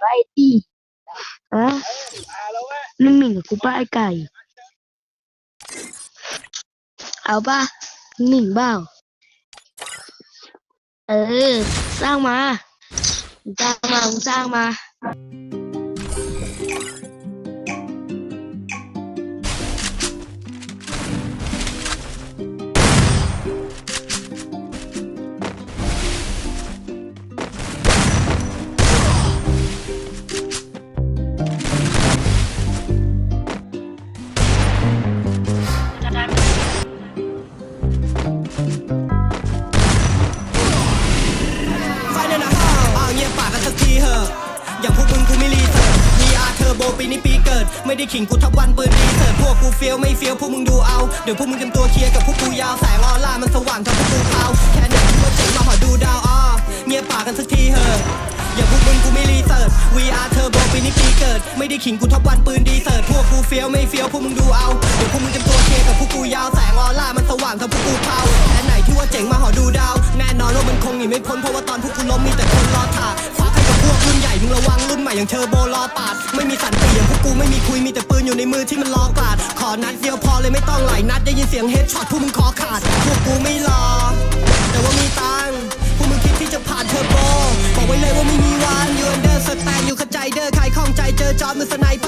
ไปดิอะนึ่งหนึ่งกับกูป้าไอ้ไก่ เอาป่ะหนึ่งเบ้าเออ สร้างมามึงสร้างมามึงสร้างมา ไม่ได้ขิงกูทับวันปืนรีเสิร์ชพวกกูเฟี้ยวไม่เฟี้ยวพวกมึงดูเอา เดี๋ยวพวกมึงเตรียมตัวเคลียร์กับพวกกูยาวแสงออร่ามันสว่างทำพวกกูเขาแค่ไหนที่ว่าเจ๋งมาหอดูดาวอ่าเงียบปากกันสักทีเหอะอย่าพวกมึงกูไม่รีเสิร์ช VR เทอร์โบปีนี้ปีเกิด ไม่ได้ขิงกูทับวันปืนดีเสิร์ชพวกกูเฟี้ยวไม่เฟี้ยวพวกมึงดูเอา เดี๋ยวพวกมึงเตรียมตัวเคลียร์กับพวกกูยาวแสงออร่ามันสว่างทำพวกกูเขาแค่ไหนที่ว่าเจ๋งมาหอดูดาวแน่นอนว่ามันคงหนีไม่พ้นเพราะว่าตอนพวกกูล้มมีแต่คนรอถ่าฝากให้กับพวกรุ่นใหญ่มึงระวังรุ่นใหม่อย่างเทอร์โบรอปาดไม่มีสัน กูไม่มีคุยมีแต่ปืนอยู่ในมือที่มันลอกาด ขอนัดเดียวพอเลยไม่ต้องหลายนัดได้ยินเสียงเฮดช็อตพวกมึงขอขาดพวกกูไม่รอ แต่ว่ามีตังค์พวกมึงคิดที่จะผ่านเทอร์โบบอกไว้เลยว่าไม่มีวันอยู่อันเดอร์สแตนอยู่เข้าใจเด้อใครข้องใจเจอจอมมือสไนเปอร์